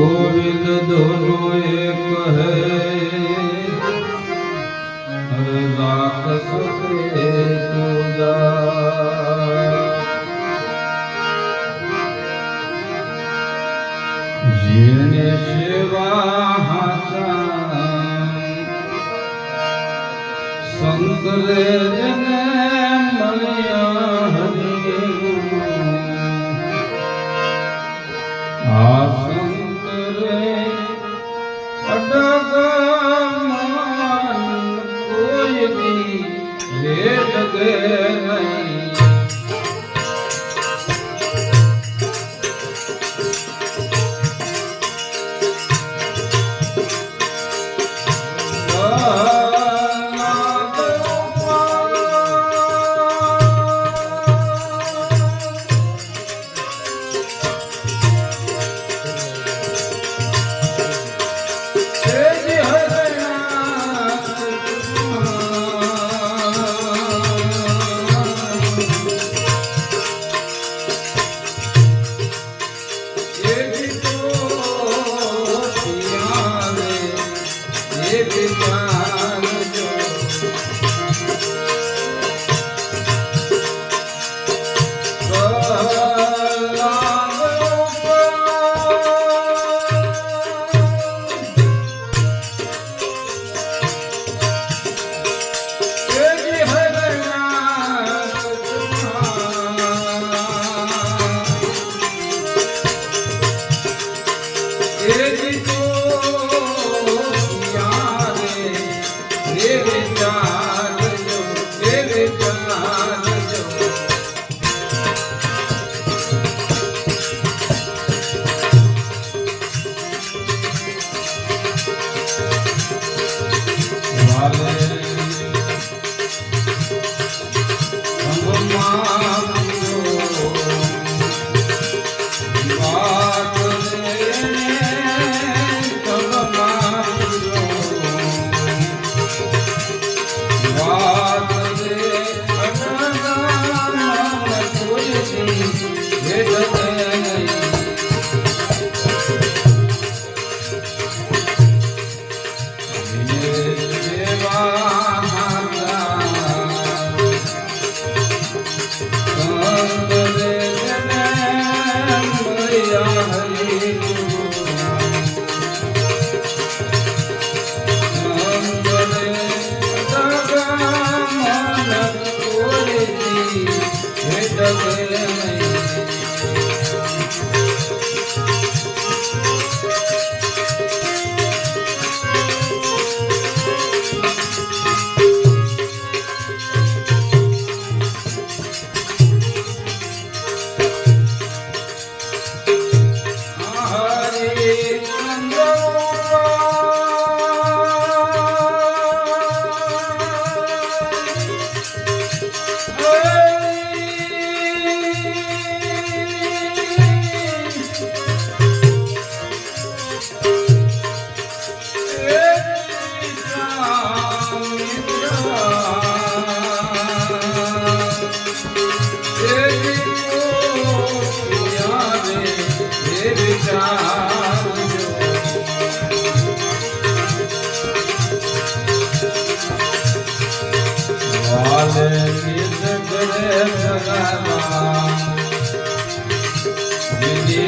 ગોવિંદ ધોનો એક હે. હરે રાખ સકે તુજા જેને સેવા હાચા સંતરે જને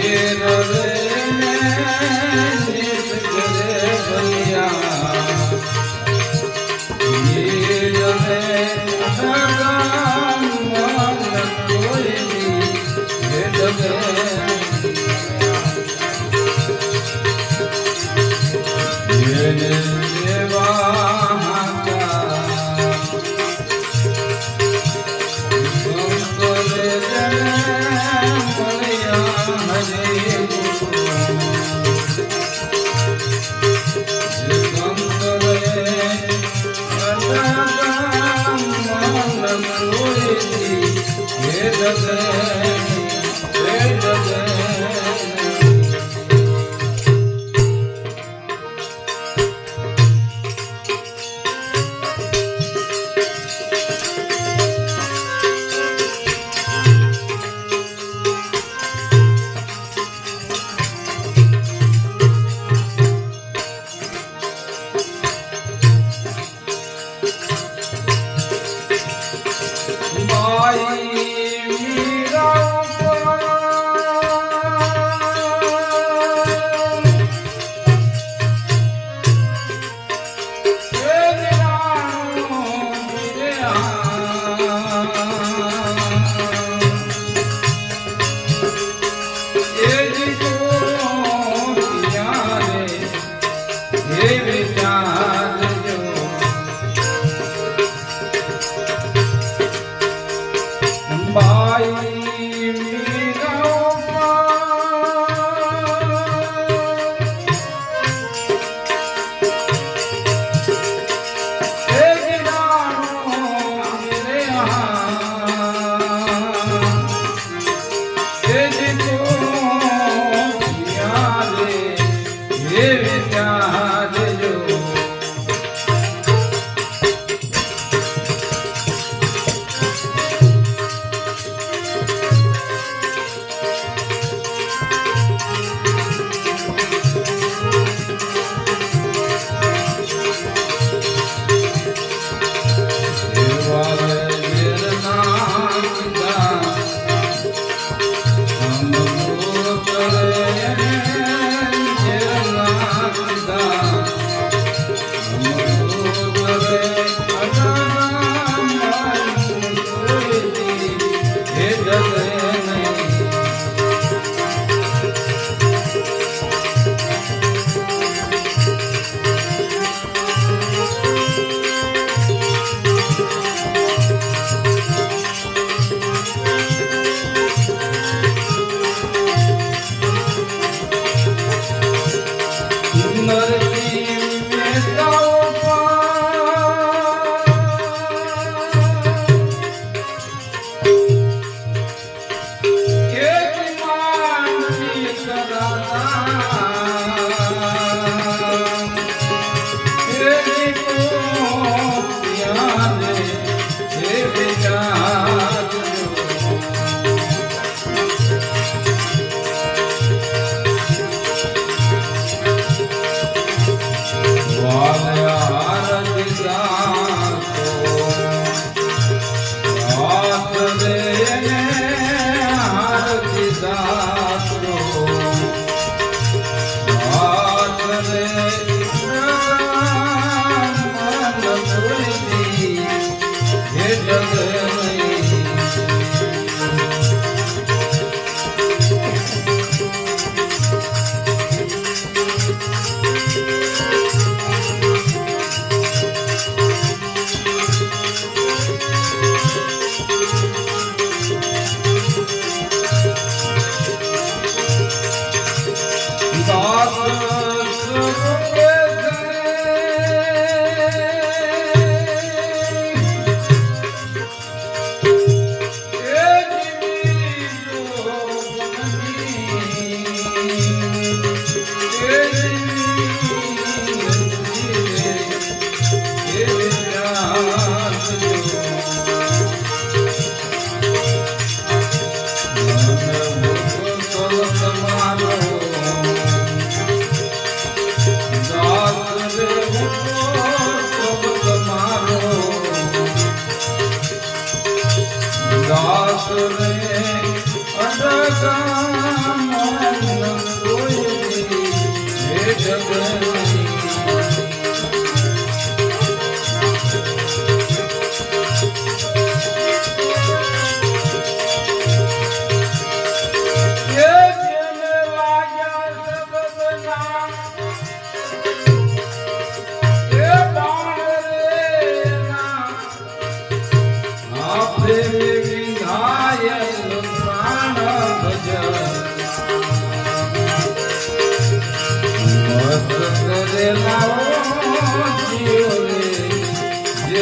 रे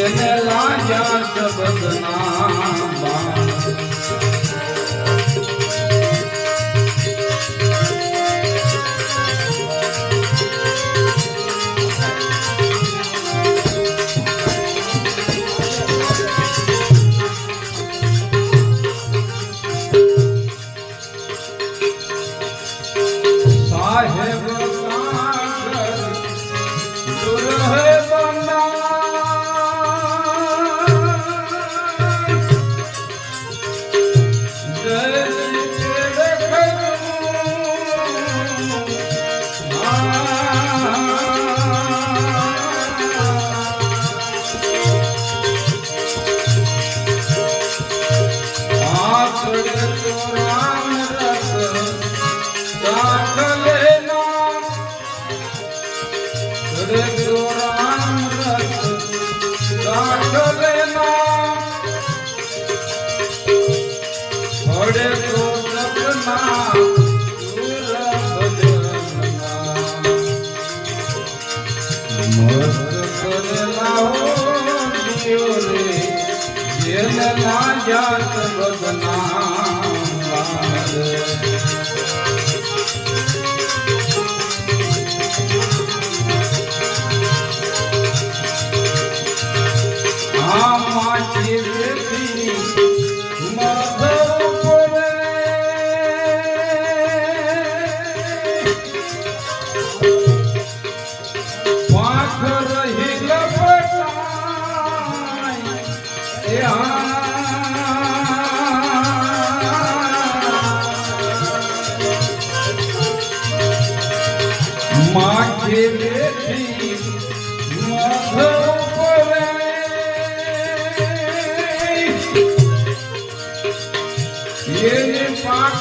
જેને લાગ્યા શબ્દના બાણ. જન્મમાં જાત બદનામ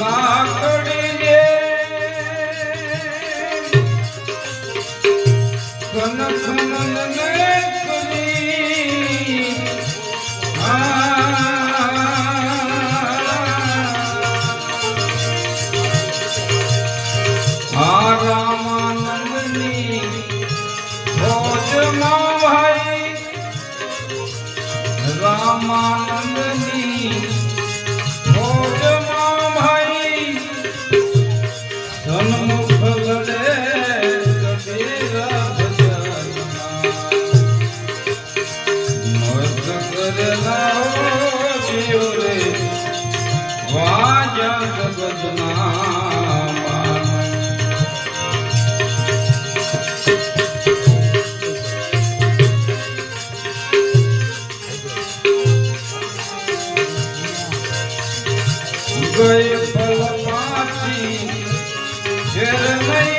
લાકડી ગઈ પલમાસી જેર નહીં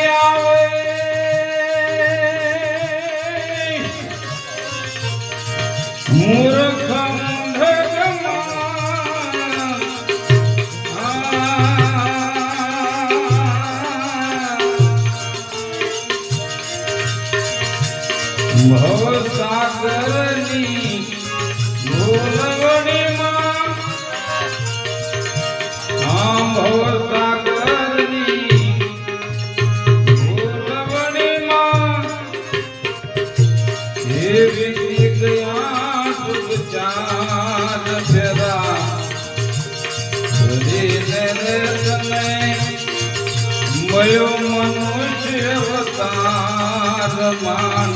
મયો મનુષ્ય અવતાર માન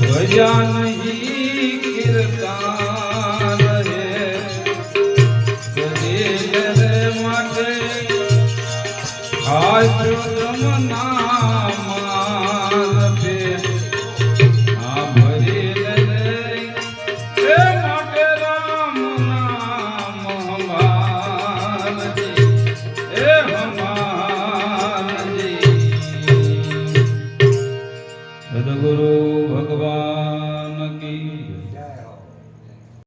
ભજન